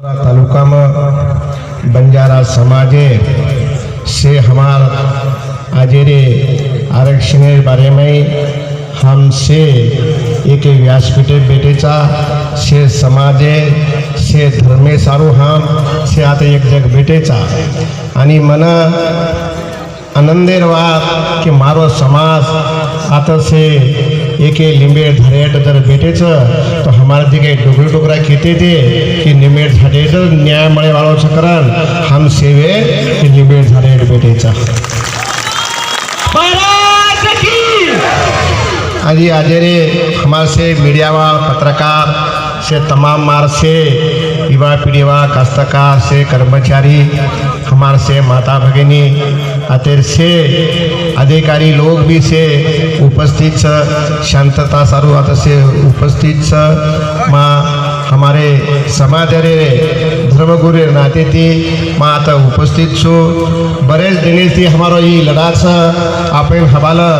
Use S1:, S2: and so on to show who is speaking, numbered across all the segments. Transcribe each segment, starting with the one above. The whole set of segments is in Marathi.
S1: तालुका में बंजारा समाजे से हमार आजेरे आरक्षण बारे में हमसे एक व्यासपीठे बेटेचा से समाजे से धर्मे सारू हम से आता एक जग बेटेचा। आणि मना आनंदेर वाद की मारो समाज आता से एके लिंबेड झाडेट जर भेटेचं तो हमारे दिखे डोकरे डोकरा खेते थे कि निंबेड झाडेट न्याय मळे वाळो सकरण हम सेवे कि लिंबेड झाडेट भेटेचा
S2: महाराज की
S1: आज आज रे हमारे से मीडिया वा पत्रकार से तमाम मार से युवा पीढ़ी वा काश्तकार से कर्मचारी हमारे से माता भगिनी अतेर से अधिकारी लोग भी से उपस्थित छ शांतता सारू आता से उपस्थित छ मा हमारे समाज रे धर्मगुरु नाते ती मा आता उपस्थित छो बरेच दिनेशी हमारो ये लड़ा छ आपण हवाला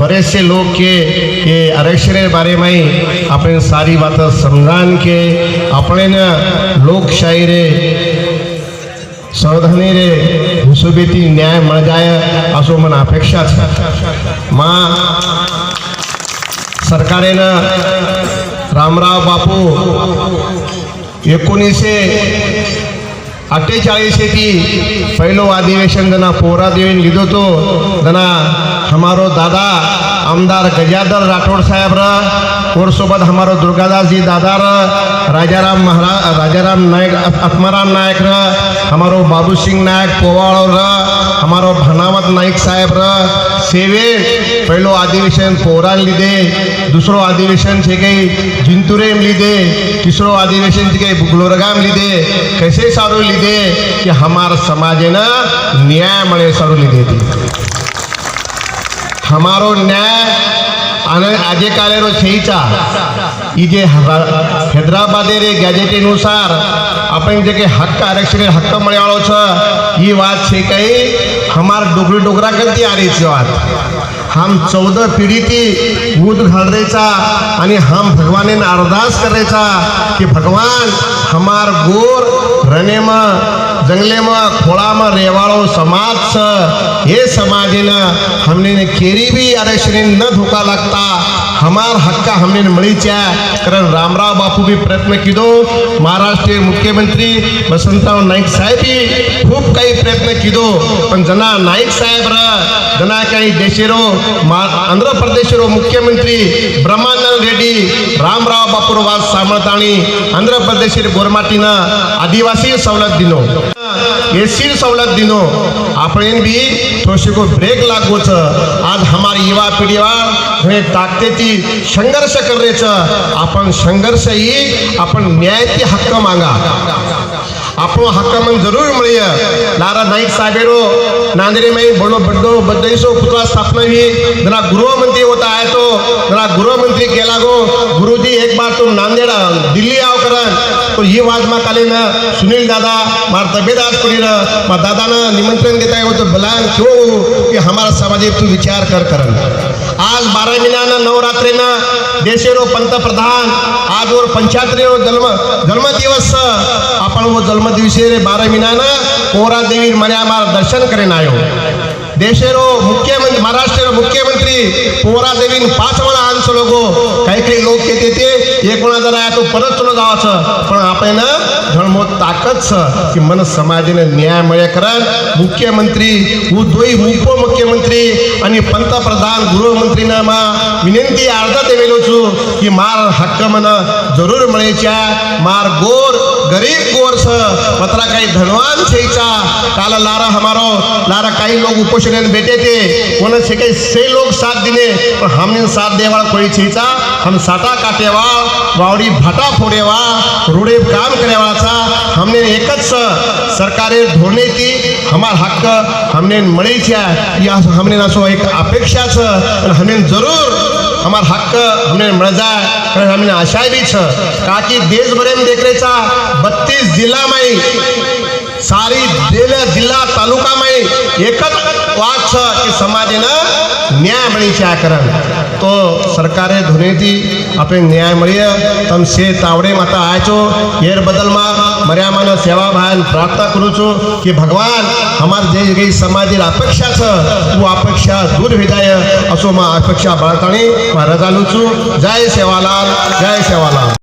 S1: बरेच से लोग के ये आरक्षण के बारे में आपण सारी बात समझान के अपने न लोकशाही रे संविधानी रे हिशोबेती न्याय मिळ जाय असो मन अपेक्षा छ मा सरकारेनं रामराव बापू एकोणीसशे अठ्ठेचाळीस ती पहिलो अधिवेशन जना पोरा देवीन લીધો તો जना हमारो दादा आमदार गजाधर राठौड़ साहब र और सोबत हमारो दुर्गादास जी दादा र राजाराम महाराज राजाराम नायक आत्माराम नायक र हमारो बाबू सिंह नायक पोवाड़ो र हमारो भनावत नायक साहेब र सेवे पहलो अधिवेशन पोरान लीधे दुसरो अधिवेशन छे काही जिंतुरेम लीधे तिसरो अधिवेशन छे काही बुकलोरगाम लीधे कसे सारू लीधे की हमार समाजेनं न्याय मळे सारू लीधे ती हमारो न्याय અને આજે કાલેરો છેચા એ જે હૈદરાબાદે રે ગેજેટ અનુસાર આપણે જે કે હક્ક આરક્ષણ હક્ક મળ્યાળો છે એ વાત છે કે હમાર ડોગરી ડોગરા કરતી આ રહી છે વાત હમ ચૌદ પીઢીથી બુદ્ધ ઘડરે છા અને હમ ભગવાનને અરદાસ કરે છા કે ભગવાન હમાર ગોર રનેમાં જંગલેમાં ખોળામાં રહેવાળો સમાજ છે એ સમાજને हमने ने केरी भी आरक्षण न धोका लागता हमार हक्का हमने मिळी च्या कारण रामराव बापू बी प्रयत्न किदो महाराष्ट्रीय मुख्यमंत्री वसंतराव नाईक साहेब बी खूप काही प्रयत्न किदो पण जना नाईक साहेब र जना काही देशेरो मा आंध्र प्रदेशरो मुख्यमंत्री ब्रह्मानंद रेड्डी रामराव बापूर वाद सामळताणी आंध्र प्रदेश गोरमाटीनं आदिवासी सवलत दिनो एसी सवलत दिनो. आपण भी थोड़ी को ब्रेक छ आज हमारी युवा पीढ़ी पीढ़ीवा ताकते ताकतेची संघर्ष कर रे छ आपण संघर्ष ही आपन न्याय की हक्क मांगा. आपण हक्क मन जरूर मिळीय. लारा नाईक साहेबेरो नांदरे में बड़ो बड्डो बदईसो पुतला स्थापना हुई जरा गृहमंत्री होता है तो. जरा गृहमंत्री केला गो. गुरुजी एक बार तुम नांदेड़ दिल्ली आओ करन तो ये वाज मा सुनील दादा मार तबीयत आज पड़ी मा दादा न निमंत्रण देता है वो तो बलान क्यों हो की हमारा समाज तू विचार कर करन आज बारा महिन्यानं नवरात्रीनं देशेरो पंतप्रधान आज वर जन्म जन्मदिवस आपण वो जन्मदिवशी रे बारा महिन्यानं कोरा देवी मर्या मार दर्शन करेन आयो। देशेरो मुख्यमंत्री महाराष्ट्र मुख्यमंत्री पोरा देवीन पाच वेळा आमचं लोगो काही काही लोक येते तो परत चलो जावाचं. पण आपण धर्मो ताकद की मन समाजाने न्याय मिळे कारण मुख्यमंत्री दोई उपमुख्यमंत्री आणि पंतप्रधान गृहमंत्रीना मा विनंती अर्धा देवेलो छु की मार हक्क मन जरूर मिळायच्या मार गोर गरीब कोर्स पतरा काही धनवान छेचा काला लारा हमारो लारा काही लोग उपोषण बेटे थे कोन छे कई से लोग साथ दिने पर हमने साथ देवा कोई छेचा हम साटा काटेवा बावड़ी भाटा फोडेवा रोडे काम करेवाचा. हमने एकच सरकारे धोने ती हमार हक्क हमने मळीच्या या हमने असो एक अपेक्षा छ हमने जरूर हमार हक्क हमने मजा जाए हमने आशाएं भी छ। काकि देश भर में देख रहे बत्तीस जिला में સારી જિલ્લા તાલુકામાં એક જ વાત છે કે સમાજને ન્યાય મળી છે આ કરણ તો સરકારે ધોરણથી આપણે ન્યાય મળીએ તમે શે તાવડે માતા આવ્યા છો એર બદલમાં મર્યામાનો સેવા ભાન પ્રાર્થના કરું છું કે ભગવાન અમારા જે કઈ સમાજની અપેક્ષા છે હું અપેક્ષા દૂર વિધાય અસોમાં અપેક્ષા બાળતાણી રજાલું છું જય સેવાલાલ જય સેવાલાલ